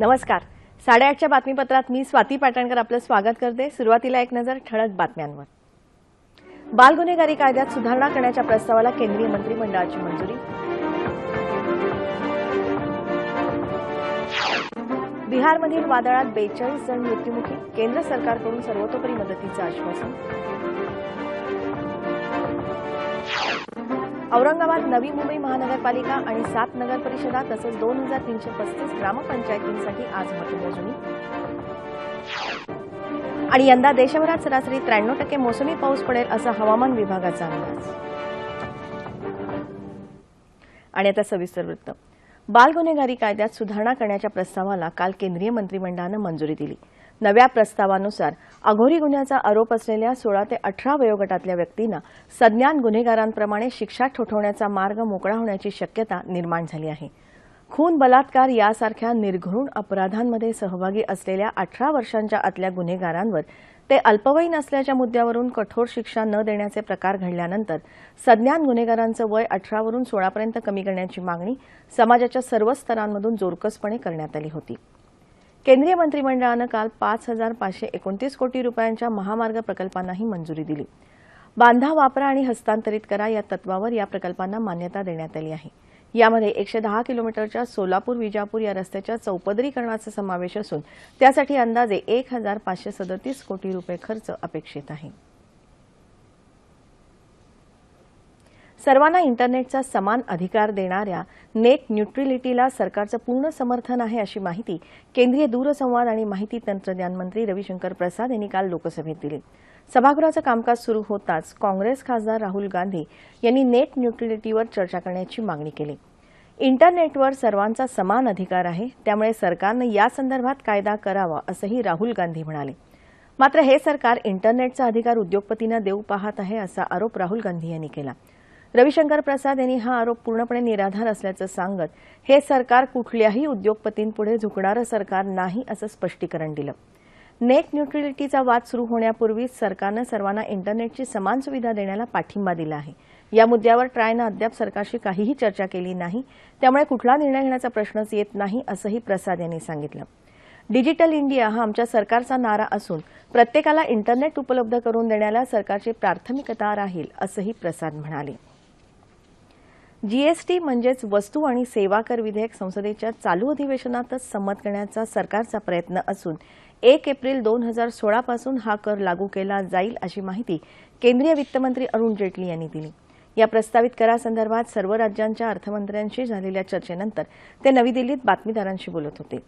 नमस्कार. साडेआठच्या बातमीपत्रात मी स्वाती पाटणकर आपलं स्वागत करते. सुरुवातीला एक नजर ठळक बातम्यांवर. बाल गुन्हेगारी कायद्यात सुधारणा करण्याच्या प्रस्तावाला केंद्रीय मंत्रिमंडळाची मंजुरी. बिहारमधील वादळात बेचाळीस जण मृत्युमुखी. केंद्र सरकारकडून सर्वतोपरी मदतीचं आश्वासन. औरंगाबाद नवी मुंबई महानगरपालिका आणि सात नगर परिषदा तसंच दोन हजार तीनशे पस्तीस ग्रामपंचायतींसाठी आज मतमोजणी. आणि यंदा देशभरात सरासरी त्र्याण्णव टक्के मोसमी पाऊस पडेल असा हवामान विभागाचा अंदाज. आणि आता सविस्तर वृत्त. बाल गुन्हेगारी कायद्यात सुधारणा करण्याच्या प्रस्तावाला काल केंद्रीय मंत्रिमंडळानं मंजुरी दिली. नव्या प्रस्तावानुसार अघोरी गुन्ह्याचा आरोप असलेल्या सोळा ते अठरा वयोगटातल्या व्यक्तींना सज्ञान गुन्हेगारांप्रमाणे शिक्षा ठोठवण्याचा मार्ग मोकळा होण्याची शक्यता निर्माण झाली आहे. खून बलात्कार यासारख्या निर्घृण अपराधांमध्ये सहभागी असलेल्या अठरा वर्षांच्या आतल्या गुन्हेगारांवर ते अल्पवयीन असल्याच्या मुद्द्यावरून कठोर शिक्षा न देण्याचे प्रकार घडल्यानंतर सज्ञान गुन्हेगारांचं वय अठरावरून सोळापर्यंत कमी करण्याची मागणी समाजाच्या सर्व स्तरांमधून जोरकसपणे करण्यात आली होती. केंद्रीय मंत्रिमंडळानं काल पाच हजार पाचशे एकोणतीस कोटी रुपयांच्या महामार्ग प्रकल्पांनाही मंजुरी दिली. बांधा वापरा आणि हस्तांतरित करा या तत्वावर या प्रकल्पांना मान्यता देण्यात आली आहे. यामध्ये एकशे दहा किलोमीटरच्या सोलापूर विजापूर या रस्त्याच्या चौपदरीकरणाचा समावेश असून त्यासाठी अंदाजे एक हजार पाचशे सदतीस कोटी रुपये खर्च अपेक्षित आहे. सर्वांना इंटरनेटचा समान अधिकार देणाऱ्या नेट न्यूट्रिलिटीला सरकारचं पूर्ण समर्थन आहे अशी माहिती केंद्रीय दूरसंवाद आणि माहिती तंत्रज्ञान मंत्री रविशंकर प्रसाद यांनी काल लोकसभेत दिली. सभागृहाचं कामकाज सुरू होताच काँग्रेस खासदार राहुल गांधी यांनी नेट न्यूट्रिलिटीवर चर्चा करण्याची मागणी केली. इंटरनेटवर सर्वांचा समान अधिकार आहे त्यामुळे सरकारनं या संदर्भात कायदा करावा असंही राहुल गांधी म्हणाले. मात्र हे सरकार इंटरनेटचा अधिकार उद्योगपतींना देऊ पाहत आहे असा आरोप राहुल गांधी यांनी केला. रविशंकर प्रसाद यांनी हा आरोप पूर्णपणे निराधार असल्याचं सांगत हे सरकार कुठल्याही उद्योगपतींपुढे झुकणारं सरकार नाही असं स्पष्टीकरण दिलं. नेट न्यूट्रिलिटीचा वाद सुरू होण्यापूर्वीच सरकारनं सर्वांना इंटरनेटची समान सुविधा देण्याला पाठिंबा दिला आहे. या मुद्द्यावर ट्रायनं अद्याप सरकारशी काहीही चर्चा केली नाही. त्यामुळे कुठला निर्णय घेण्याचा प्रश्नच येत नाही असंही प्रसाद यांनी सांगितलं. डिजिटल इंडिया हा आमच्या सरकारचा नारा असून प्रत्येकाला इंटरनेट उपलब्ध करून देण्याला सरकारची प्राथमिकता राहील असंही प्रसाद म्हणाले. जीएसटी म्हणजेच वस्तू आणि सेवा कर विधेयक संसदेच्या चालू अधिवेशनातच संमत करण्याचा सरकारचा प्रयत्न असून एक एप्रिल दोन हजार सोळापासून हा कर लागू केला जाईल अशी माहिती केंद्रीय वित्तमंत्री अरुण जेटली यांनी दिली. या प्रस्तावित करासंदर्भात सर्व राज्यांच्या अर्थमंत्र्यांशी झालेल्या चर्चेनंतर ते नवी दिल्लीत बातमीदारांशी बोलत होते.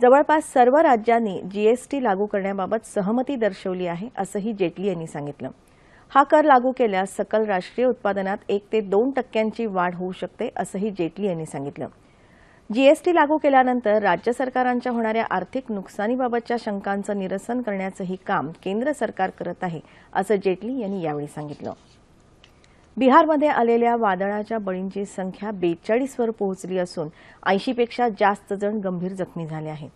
जवळपास सर्व राज्यांनी जीएसटी लागू करण्याबाबत सहमती दर्शवली आहे असंही जेटली यांनी सांगितलं. हा कर लागू केल्यास सकल राष्ट्रीय उत्पादनात एक ते दोन टक्क्यांची वाढ होऊ शकते असंही जेटली यांनी सांगितलं. जीएसटी लागू केल्यानंतर राज्य सरकारांच्या होणाऱ्या आर्थिक नुकसानीबाबतच्या शंकांचं निरसन करण्याचंही काम केंद्र सरकार करत आहे असं जेटली यांनी यावेळी सांगितलं. बिहारमध्ये आलेल्या वादळाच्या बळींची संख्या बेचाळीसवर पोहोचली असून ऐंशीपेक्षा जास्त जण गंभीर जखमी झाले आहेत.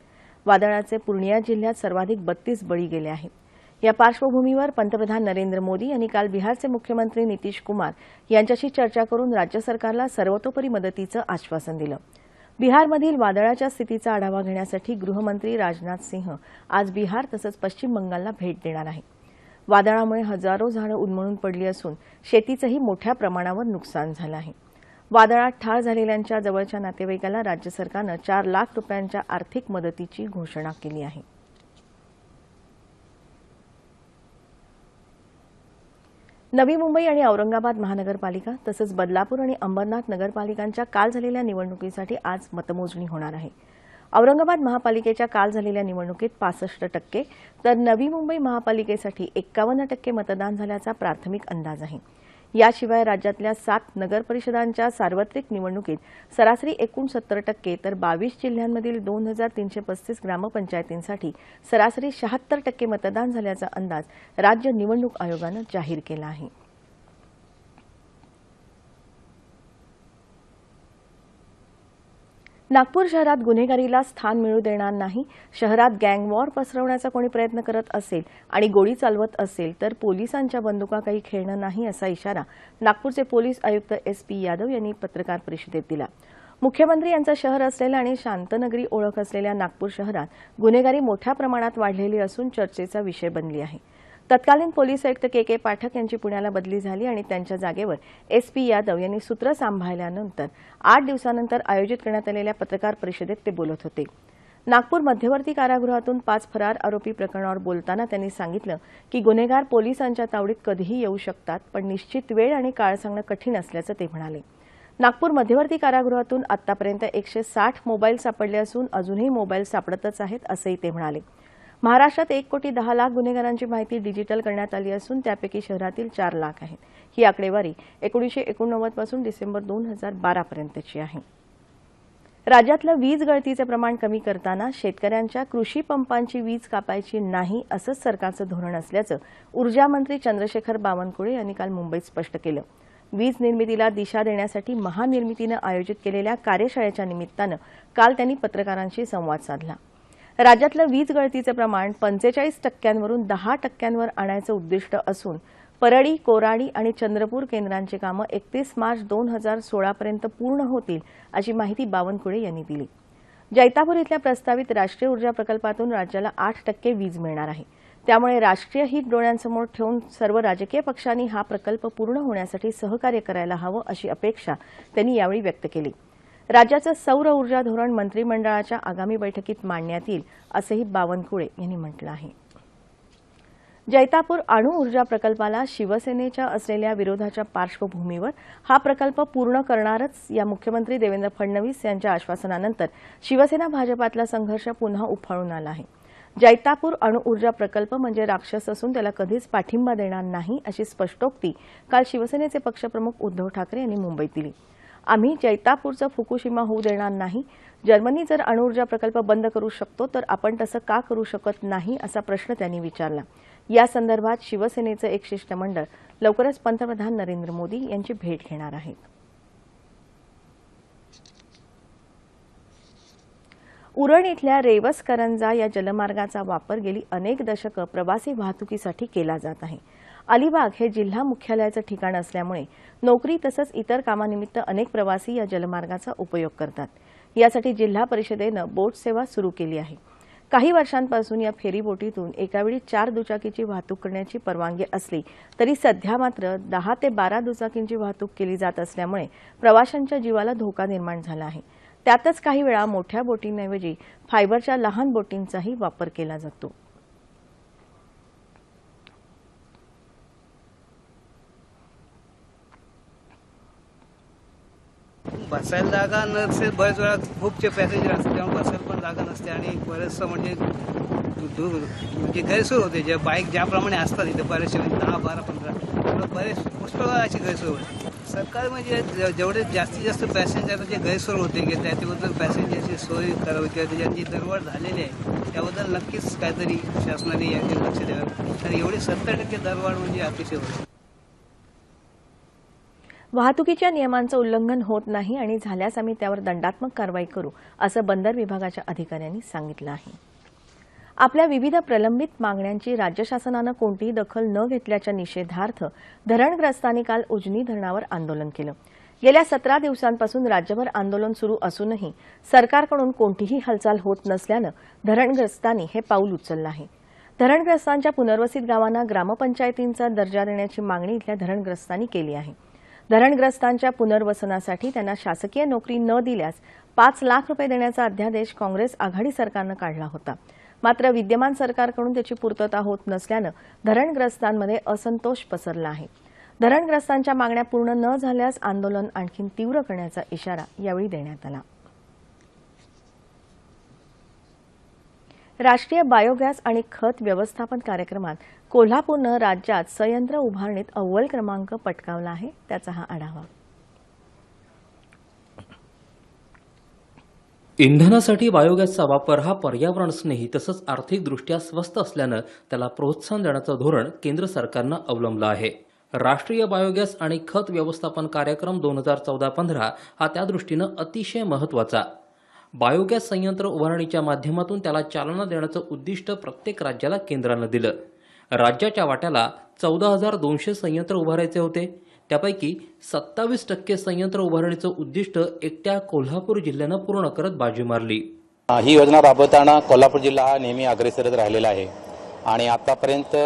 वादळाचे पूर्णिया जिल्ह्यात सर्वाधिक बत्तीस बळी गेले आहेत. या पार्श्वभूमीवर पंतप्रधान नरेंद्र मोदी यांनी काल बिहारचे मुख्यमंत्री नितीश कुमार यांच्याशी चर्चा करून राज्य सरकारला सर्वतोपरी मदतीचं आश्वासन दिलं. बिहारमधील वादळाच्या स्थितीचा आढावा घेण्यासाठी गृहमंत्री राजनाथ सिंह आज बिहार तसंच पश्चिम बंगालला भेट देणार आहे वादळामुळे हजारो झाडं उन्मळून पडली असून शेतीचंही मोठ्या प्रमाणावर नुकसान झालं आहे. वादळात ठार झालेल्यांच्या जवळच्या नातेवाईकाला राज्य सरकारनं चार लाख रुपयांच्या आर्थिक मदतीची घोषणा केली आहे. नवी मुंबई आणि औरंगाबाद महानगरपालिका तसंच बदलापूर आणि अंबरनाथ नगरपालिकांच्या काल झालेल्या निवडणुकीसाठी आज मतमोजणी होणार आहे. औरंगाबाद महापालिकेच्या काल झालेल्या निवडणुकीत पासष्ट टक्के तर नवी मुंबई महापालिकेसाठी एक्कावन्न टक्के मतदान झाल्याचा प्राथमिक अंदाज आहे. याशिवाय राज्यातल्या सात नगरपरिषदांच्या सार्वत्रिक निवडणुकीत सरासरी एकूण सत्तर टक्के तर बावीस जिल्ह्यांमधील दोन हजार तीनशे पस्तीस ग्रामपंचायतींसाठी सरासरी शहात्तर टक्के मतदान झाल्याचा अंदाज राज्य निवडणूक आयोगानं जाहीर केला आहे. नागपूर शहरात गुन्हेगारीला स्थान मिळू देणार नाही शहरात गँग वॉर पसरवण्याचा कोणी प्रयत्न करत असेल आणि गोळी चालवत असेल तर पोलिसांच्या बंदुका काही खेळणं नाही असा इशारा नागपूरचे पोलीस आयुक्त एस पी यादव यांनी पत्रकार परिषदेत दिला. मुख्यमंत्री यांचं शहर असलेलं आणि शांतनगरी ओळख असलेल्या नागपूर शहरात गुन्हेगारी मोठ्या प्रमाणात वाढलेली असून चर्चेचा विषय बनली आहे. तत्कालीन पोलीस आयुक्त के के पाठक यांची पुण्याला बदली झाली आणि त्यांच्या जागेवर एस पी यादव यांनी सूत्र सांभाळल्यानंतर आठ दिवसानंतर आयोजित करण्यात आलेल्या पत्रकार परिषदेत ते बोलत होते. नागपूर मध्यवर्ती कारागृहातून पाच फरार आरोपी प्रकरणावर बोलताना त्यांनी सांगितलं की गुन्हेगार पोलिसांच्या तावडीत कधीही येऊ शकतात पण निश्चित वेळ आणि काळ सांगणं कठीण असल्याचं ते म्हणाले. नागपूर मध्यवर्ती कारागृहातून आतापर्यंत एकशे साठ मोबाईल सापडले असून अजूनही मोबाईल सापडतच आहेत असंही ते म्हणाले. महाराष्ट्रात एक कोटी दहा लाख गुन्हेगारांची माहिती डिजिटल करण्यात आली असून त्यापैकी शहरातील चार लाख आहेत. ही आकडेवारी एकोणीसशे एकोणनव्वदपासून डिसेंबर दोन हजार बारापर्यंतची आहे. राज्यातलं वीज गळतीचे प्रमाण कमी करताना शेतकऱ्यांच्या कृषी पंपांची वीज कापायची नाही असंच सरकारचं धोरण असल्याचं ऊर्जा मंत्री चंद्रशेखर बावनकुळे यांनी काल मुंबईत स्पष्ट केलं. वीज निर्मितीला दिशा देण्यासाठी महानिर्मितीनं आयोजित केलेल्या कार्यशाळेच्या निमित्तानं काल त्यांनी पत्रकारांशी संवाद साधला. राज्यातलं वीज गळतीचं प्रमाण पंचेचाळीस टक्क्यांवरून दहा टक्क्यांवर आणायचं उद्दिष्ट असून परळी कोराडी आणि चंद्रपूर केंद्रांची कामं एकतीस मार्च दोन हजार सोळापर्यंत पूर्ण होतील अशी माहिती बावनकुळे यांनी दिली. जैतापूर इथल्या प्रस्तावित राष्ट्रीय ऊर्जा प्रकल्पातून राज्याला आठ टक्के वीज मिळणार आहे. त्यामुळे राष्ट्रीय हित डोळ्यांसमोर ठेवून सर्व राजकीय पक्षांनी हा प्रकल्प पूर्ण होण्यासाठी सहकार्य करायला हवं अशी अपेक्षा त्यांनी यावेळी व्यक्त केली. राज्याचं सौर ऊर्जा धोरण मंत्रिमंडळाच्या आगामी बैठकीत मांडण्यात येईल असंही बावनकुळे यांनी म्हटलं आहे. जैतापूर अणु ऊर्जा प्रकल्पाला शिवसेनेच्या असलेल्या विरोधाच्या पार्श्वभूमीवर हा प्रकल्प पूर्ण करणारच या मुख्यमंत्री देवेंद्र फडणवीस यांच्या आश्वासनानंतर शिवसेना भाजपातला संघर्ष पुन्हा उफाळून आला आहे. जैतापूर अणु ऊर्जा प्रकल्प म्हणजे राक्षस असून त्याला कधीच पाठिंबा देणार नाही अशी स्पष्टोक्ती काल शिवसेनेचे पक्षप्रमुख उद्धव ठाकरे यांनी मुंबईत दिली. आम्ही जैतापूरचं फुकुशिमा होऊ देणार नाही. जर्मनी जर अणुऊर्जा प्रकल्प बंद करू शकतो तर आपण तसं का करू शकत नाही असा प्रश्न त्यांनी विचारला. या संदर्भात शिवसेनेचं एक शिष्टमंडळ लवकरच पंतप्रधान नरेंद्र मोदी यांची भेट घेणार आहेत उरण इथल्या रेवस करंजा या जलमार्गाचा वापर गेली अनेक दशकं प्रवासी वाहतुकीसाठी केला जात आहे. अलिबाग हे जिल्हा मुख्यालयाचं ठिकाण असल्यामुळे नोकरी तसंच इतर कामानिमित्त अनेक प्रवासी या जलमार्गाचा उपयोग करतात. यासाठी जिल्हा परिषदेनं बोट सेवा सुरू केली आहे. काही वर्षांपासून या फेरीबोटीतून एकावेळी चार दुचाकीची वाहतूक करण्याची परवानगी असली तरी सध्या मात्र दहा ते बारा दुचाकींची वाहतूक केली जात असल्यामुळे प्रवाशांच्या जीवाला धोका निर्माण झाला आहे. त्यातच काही वेळा मोठ्या बोटींऐवजी फायबरच्या लहान बोटींचाही वापर केला जातो. बसायला जागा नसेल बरेच वेळा खूपचे पॅसेंजर असतात तेव्हा बसायला पण जागा नसते आणि बरेचसं म्हणजे दूर म्हणजे गैरसोय होते. जे बाईक ज्याप्रमाणे असतात इथे बरेचसे म्हणजे दहा बारा पंधरा बरेच पुष्कळ अशी गैरसोय होते. सरकार म्हणजे जेवढे जास्तीत जास्त पॅसेंजर जे गैरसोय होते की त्याच्याबद्दल पॅसेंजरची सोय करावी किंवा त्याच्यात जी दरवाढ झालेली आहे त्याबद्दल नक्कीच काहीतरी शासनाने याकडे लक्ष द्यावं. कारण एवढी सत्तर टक्के दरवाढ म्हणजे अतिशय होते. वाहतुकीच्या नियमांचं उल्लंघन होत नाही आणि झाल्यास आम्ही त्यावर दंडात्मक कारवाई करू असं बंदर विभागाच्या अधिकाऱ्यांनी सांगितलं आहे. आपल्या विविध प्रलंबित मागण्यांची राज्य शासनानं कोणतीही दखल न घेतल्याच्या निषेधार्थ धरणग्रस्तांनी काल उजनी धरणावर आंदोलन केलं. गेल्या सतरा दिवसांपासून राज्यभर आंदोलन सुरू असूनही सरकारकडून कोणतीही हालचाल होत नसल्यानं धरणग्रस्तांनी हे पाऊल उचललं आहे. धरणग्रस्तांच्या पुनर्वसित गावांना ग्रामपंचायतींचा दर्जा देण्याची मागणी इथल्या धरणग्रस्तांनी केली आहे. धरणग्रस्तांच्या पुनर्वसनासाठी त्यांना शासकीय नोकरी न दिल्यास पाच लाख रुपये देण्याचा अध्यादेश काँग्रेस आघाडी सरकारनं काढला होता. मात्र विद्यमान सरकारकडून त्याची पूर्तता होत नसल्यानं धरणग्रस्तांमध्ये असंतोष पसरला आहे. धरणग्रस्तांच्या मागण्या पूर्ण न झाल्यास आंदोलन आणखी तीव्र करण्याचा इशारा यावेळी देण्यात आला. राष्ट्रीय बायोगॅस आणि खत व्यवस्थापन कार्यक्रमात कोल्हापूरनं राज्यात संयंत्र उभारणीत अव्वल क्रमांक पटकावला आहे त्याचा हा आढावा. इंधनासाठी बायोगॅसचा वापर हा पर्यावरणस्नेही तसंच आर्थिकदृष्ट्या स्वस्त असल्यानं त्याला प्रोत्साहन देण्याचं धोरण केंद्र सरकारनं अवलंबलं आहे. राष्ट्रीय बायोगॅस आणि खत व्यवस्थापन कार्यक्रम दोन हजार चौदा पंधरा हा त्या दृष्टीनं अतिशय महत्त्वाचा. बायोगॅस संयंत्र उभारणीच्या माध्यमातून त्याला चालना देण्याचं उद्दिष्ट प्रत्येक राज्याला केंद्रानं दिलं. राज्याच्या वाट्याला चौदा हजार दोनशे संयंत्र उभारायचे होते. त्यापैकी सत्तावीस टक्के संयंत्र उभारणीचं उद्दिष्ट एकट्या कोल्हापूर जिल्ह्यानं पूर्ण करत बाजी मारली. ही योजना राबवताना कोल्हापूर जिल्हा हा नेहमी अग्रेसरच राहिलेला आहे. आणि आतापर्यंत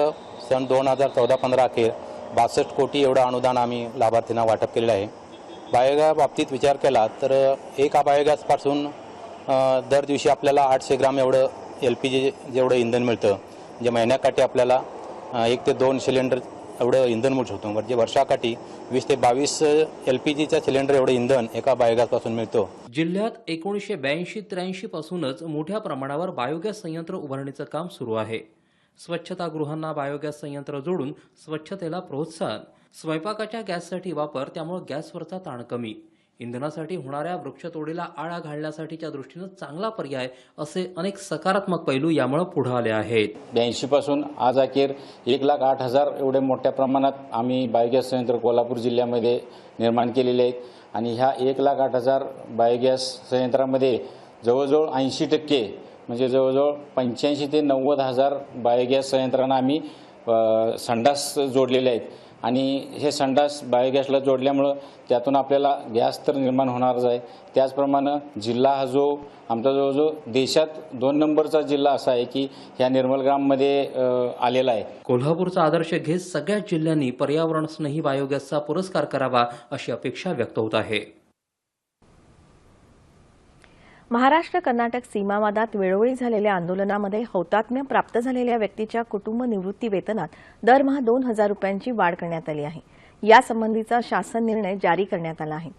सन दोन हजार चौदा पंधरा अखेर बासष्ट कोटी एवढं अनुदान आम्ही लाभार्थींना वाटप केलेलं आहे. बायोगॅस बाबतीत विचार केला तर एका बायोगॅसपासून दर दिवशी आपल्याला आठशे ग्राम एवढं एल पी जी जेवढं इंधन मिळतं जे महिन्याकाठी आपल्याला एक ते दोन सिलेंडर एवढं इंधन मिळू शकतो म्हणजे वर्षाकाठी वीस ते बावीस एल पी जीचा सिलेंडर एवढं इंधन एका बायोगॅसपासून मिळतं. जिल्ह्यात एकोणीसशे ब्याऐंशी त्र्याऐंशी पासूनच मोठ्या प्रमाणावर बायोगॅस संयंत्र उभारणीचं काम सुरू आहे. स्वच्छतागृहांना बायोगॅस संयंत्र जोडून स्वच्छतेला प्रोत्साहन स्वयंपाकाच्या गॅससाठी वापर त्यामुळे गॅसवरचा ताण कमी. इंधनासाठी होणाऱ्या वृक्षतोडीला आळा घालण्यासाठीच्या दृष्टीनं चांगला पर्याय असे अनेक सकारात्मक पैलू यामुळे पुढे आले आहेत. ब्याऐंशीपासून आज अखेर एक लाख आठ हजार एवढे मोठ्या प्रमाणात आम्ही बायोगॅस संयंत्र कोल्हापूर जिल्ह्यामध्ये निर्माण केलेले आहेत. आणि ह्या एक लाख आठ हजार बायोगॅस संयंत्रामध्ये जवळजवळ ऐंशी टक्के म्हणजे जवळजवळ पंच्याऐंशी ते नव्वद हजार बायोगॅस संयंत्रांना आम्ही संडास जोडलेले आहेत. आणि हे संडास बायोगॅसला जोडल्यामुळं त्यातून आपल्याला गॅस तर निर्माण होणारच आहे. त्याचप्रमाणे जिल्हा हा जो आमचा जवळजवळ देशात दोन नंबरचा जिल्हा असा आहे की ह्या निर्मलग्राममध्ये ग्राममध्ये आलेला आहे. कोल्हापूरचा आदर्श घेत सगळ्याच जिल्ह्यांनी पर्यावरणस्नेही बायोगॅसचा पुरस्कार करावा अशी अपेक्षा व्यक्त होत आहे. महाराष्ट्र कर्नाटक सीमावादात वेळोवेळी झालेल्या आंदोलनामध्ये हौतात्म्य प्राप्त झालेल्या व्यक्तीच्या कुटुंब निवृत्ती वेतनात दरमहा दोन हजार रुपयांची वाढ करण्यात आली आहे. यासंबंधीचा शासन निर्णय जारी करण्यात आला आहे.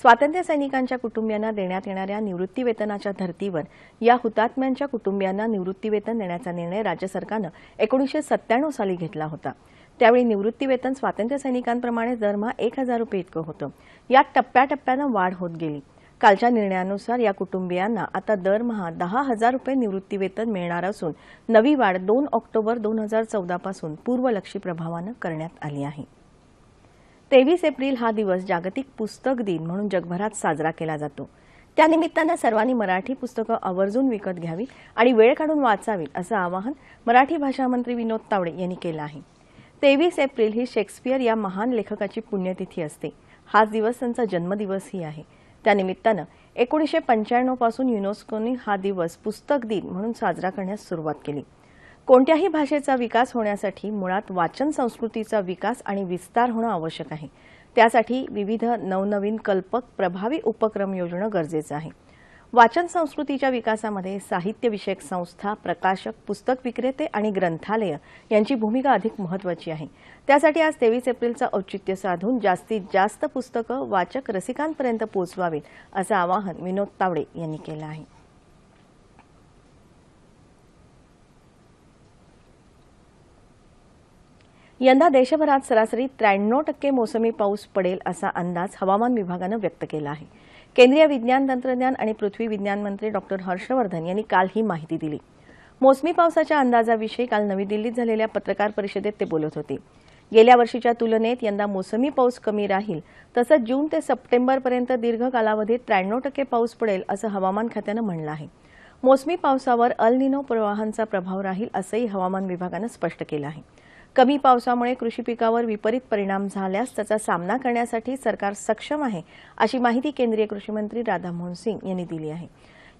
स्वातंत्र्य सैनिकांच्या कुटुंबियांना देण्यात येणाऱ्या निवृत्तीवेतनाच्या धर्तीवर या हुतात्म्यांच्या कुटुंबियांना निवृत्तीवेतन देण्याचा निर्णय राज्य सरकारनं एकोणीसशे सत्त्याण्णव साली घेतला होता. त्यावेळी निवृत्तीवेतन स्वातंत्र्य सैनिकांप्रमाणे दरमहा एक हजार रुपये इतकं होतं. यात टप्प्याटप्प्यानं वाढ होत गेली. कालच्या निर्णयानुसार या कुटुंबियांना आता दरमहा दहा हजार रुपये निवृत्तीवेतन मिळणार असून नवी वाढ दोन ऑक्टोबर दोन हजार चौदापासून पूर्वलक्षी प्रभावानं करण्यात आली आहे. तेवीस एप्रिल हा दिवस जागतिक पुस्तक दिन म्हणून जगभरात साजरा केला जातो. त्यानिमित्तानं सर्वांनी मराठी पुस्तकं आवर्जून विकत घ्यावी आणि वेळ काढून वाचावीत असं आवाहन मराठी भाषा मंत्री विनोद तावडे यांनी केलं आहे. तेवीस एप्रिल ही शेक्सपियर या महान लेखकाची पुण्यतिथी असते. हाच दिवस त्यांचा जन्मदिवसही आहे. त्यानिमित्तानं एकोणीसशे पंच्याण्णवपासून युनेस्कोने हा दिवस पुस्तक दिन म्हणून साजरा करण्यास सुरुवात केली. कोणत्याही भाषेचा विकास होण्यासाठी मुळात वाचन संस्कृतीचा विकास आणि विस्तार होणं आवश्यक आहे. त्यासाठी विविध नवनवीन कल्पक प्रभावी उपक्रम योजणं गरजेचं आहे. वाचन संस्कृतीच्या विकासामध्ये साहित्यविषयक संस्था प्रकाशक पुस्तक विक्रेते आणि ग्रंथालय यांची भूमिका अधिक महत्वाची आहे. त्यासाठी आज तेवीस एप्रिलचं औचित्य साधून जास्तीत जास्त पुस्तकं वाचक रसिकांपर्यंत पोहोचवावीत असं आवाहन विनोद तावडे यांनी केलं आहे. यंदा देशभरात सरासरी त्र्याण्णव टक्के मोसमी पाऊस पडेल असा अंदाज हवामान विभागानं व्यक्त केला आहे. केंद्रीय विज्ञान तंत्रज्ञान आणि पृथ्वी विज्ञान मंत्री डॉक्टर हर्षवर्धन यांनी काल ही माहिती दिली. मोसमी पावसाच्या अंदाजाविषयी काल नवी दिल्लीत झालेल्या पत्रकार परिषदेत ते बोलत होते. गेल्या वर्षीच्या तुलनेत यंदा मोसमी पाऊस कमी राहील तसंच जून ते सप्टेंबरपर्यंत दीर्घ कालावधीत त्र्याण्णव टक्के पाऊस पडेल असं हवामान खात्यानं म्हणलं आहे. मोसमी पावसावर अल निनो प्रवाहांचा प्रभाव राहील असंही हवामान विभागानं स्पष्ट केलं आहे. कमी पावसामुळे कृषी पिकावर विपरीत परिणाम झाल्यास त्याचा सामना करण्यासाठी सरकार सक्षम आहे अशी माहिती केंद्रीय कृषी मंत्री राधामोहन सिंग यांनी दिली आहे.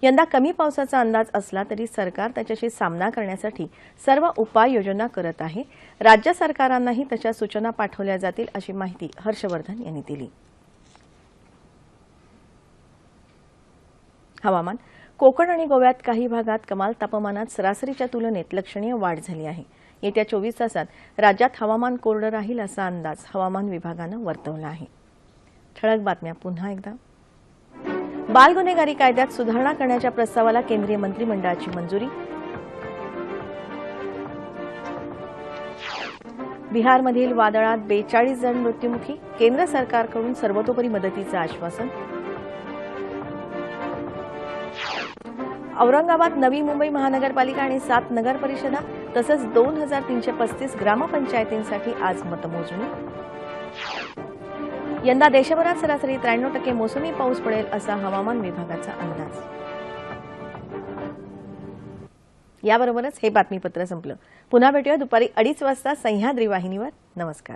यंदा कमी पावसाचा अंदाज असला तरी सरकार त्याच्याशी सामना करण्यासाठी सर्व उपाययोजना करत आहे. राज्य सरकारांनाही त्याच्या सूचना पाठवल्या जातील अशी माहिती हर्षवर्धन यांनी दिली. हवामान कोकण आणि गोव्यात काही भागात कमाल तापमानात सरासरीच्या तुलनेत लक्षणीय वाढ झाली आहे. येत्या चोवीस तासात राज्यात हवामान कोरडं राहील असा अंदाज हवामान विभागानं वर्तवला आहे. ठळक बातम्या पुन्हा एकदा. बाल गुन्हेगारी कायद्यात सुधारणा करण्याच्या प्रस्तावाला केंद्रीय मंत्रिमंडळाची मंजुरी. बिहारमधील वादळात बेचाळीस जण मृत्युमुखी. केंद्र सरकारकडून सर्वतोपरी मदतीचं आश्वासन. औरंगाबाद नवी मुंबई महानगरपालिका आणि सात नगर परिषदा तसंच दोन हजार तीनशे पस्तीस ग्रामपंचायतींसाठी आज मतमोजणी. यंदा देशभरात सरासरी त्र्याण्णव टक्के मोसमी पाऊस पडेल असा हवामान विभागाचा अंदाज. याबरोबरच हे बातमीपत्र संपलं. पुन्हा भेटूया दुपारी अडीच वाजता सह्याद्री वाहिनीवर. नमस्कार.